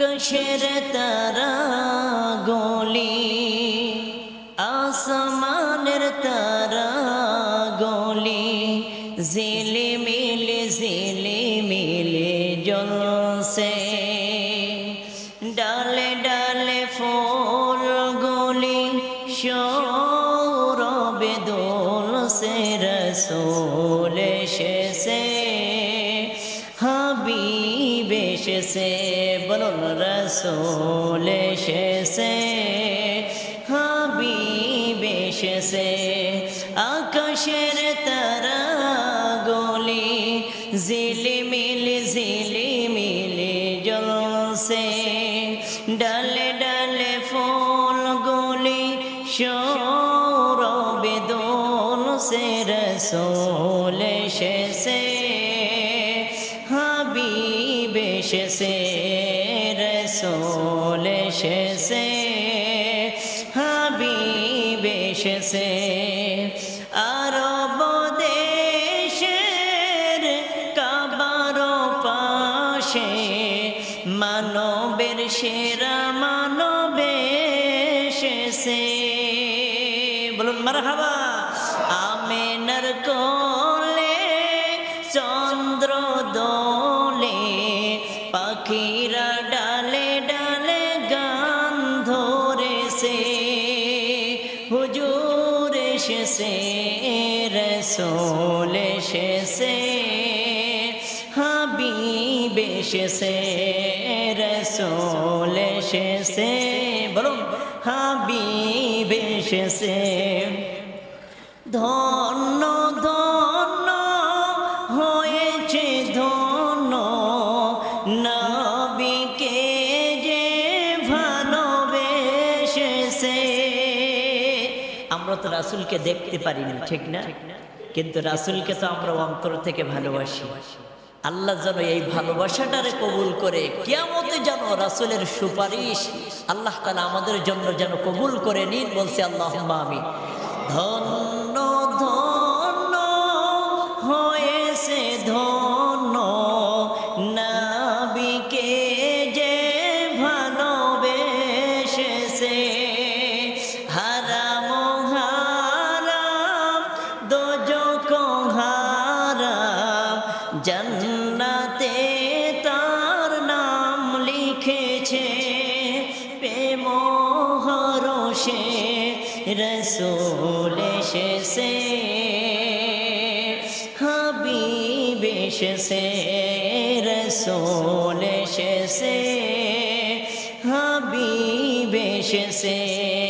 আকাশের তারা গলি, আসমানের তারা গলি জিলে মিলে জিলে মিলে জলসে ডালে ডালে ফুল গলি সৌরবে দোলসে রসোল এসেছে। এসেছে বলুন রসোল এসেছে হাবিব এসেছে আকাশের তারা গলি জিলি মিলি জিলি মিলি জলসে ডালে ডালে ফুল গলি সৌরবে দোল সে রসোল এসেছে এসেছে রসোল এসেছে হাবিব এসেছে আরব দেশের কাবার পাশে মানবের সেরা মানবে এসেছে বলুন, মারহাবা। আমেনার কোলে চন্দ্র ধরেছে হুজুর এসেছে রসোল এসেছে হাবিব এসেছে রসোল এসেছে বলুন হাবিব এসেছে ধন্য ধন্য হয়েছে ধন্য নবীকে আমরা তো রাসুলকে দেখতে পারিনি, ঠিক না? কিন্তু রাসুলকে তো আমরা অন্তর থেকে ভালোবাসি। আল্লাহ যেন এই ভালোবাসাটারে কবুল করে কেমতে যেন রাসুলের সুপারিশ আল্লাহ তালা আমাদের জন্য যেন কবুল করে নিন, বলছে আল্লাহ আমি ধন্য ধন্য হয়েছে ধন্য জান্নাতে তার নাম লিখেছে প্রেম হরষে রসুল এসেছে হাবিব এসেছে রসুল এসেছে হাবিব বলাগল